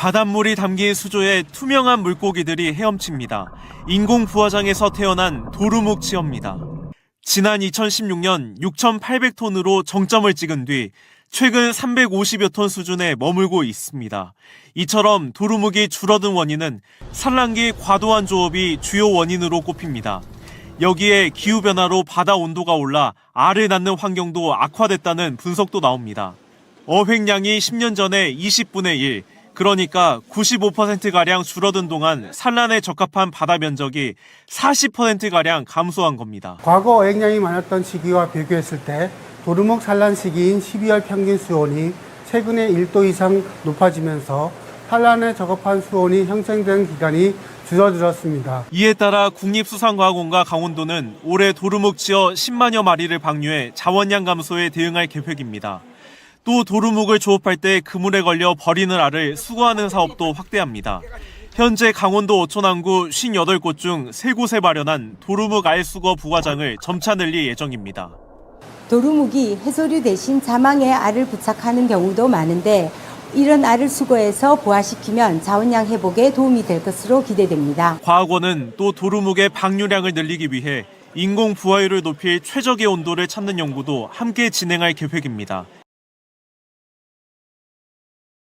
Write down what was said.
바닷물이 담긴 수조에 투명한 물고기들이 헤엄칩니다. 인공 부화장에서 태어난 도루묵치어입니다. 지난 2016년 6,800톤으로 정점을 찍은 뒤 최근 350여 톤 수준에 머물고 있습니다. 이처럼 도루묵이 줄어든 원인은 산란기 과도한 조업이 주요 원인으로 꼽힙니다. 여기에 기후변화로 바다 온도가 올라 알을 낳는 환경도 악화됐다는 분석도 나옵니다. 어획량이 10년 전에 20분의 1, 그러니까 95%가량 줄어든 동안 산란에 적합한 바다 면적이 40%가량 감소한 겁니다. 과거 어획량이 많았던 시기와 비교했을 때 도루묵 산란 시기인 12월 평균 수온이 최근에 1도 이상 높아지면서 산란에 적합한 수온이 형성된 기간이 줄어들었습니다. 이에 따라 국립수산과학원과 강원도는 올해 도루묵 지어 10만여 마리를 방류해 자원량 감소에 대응할 계획입니다. 또 도루묵을 조업할 때 그물에 걸려 버리는 알을 수거하는 사업도 확대합니다. 현재 강원도 어촌항구 58곳 중 3곳에 마련한 도루묵 알 수거 부과장을 점차 늘릴 예정입니다. 도루묵이 해조류 대신 자망에 알을 부착하는 경우도 많은데 이런 알을 수거해서 부화시키면 자원량 회복에 도움이 될 것으로 기대됩니다. 과학원은 또 도루묵의 방류량을 늘리기 위해 인공 부화율을 높일 최적의 온도를 찾는 연구도 함께 진행할 계획입니다.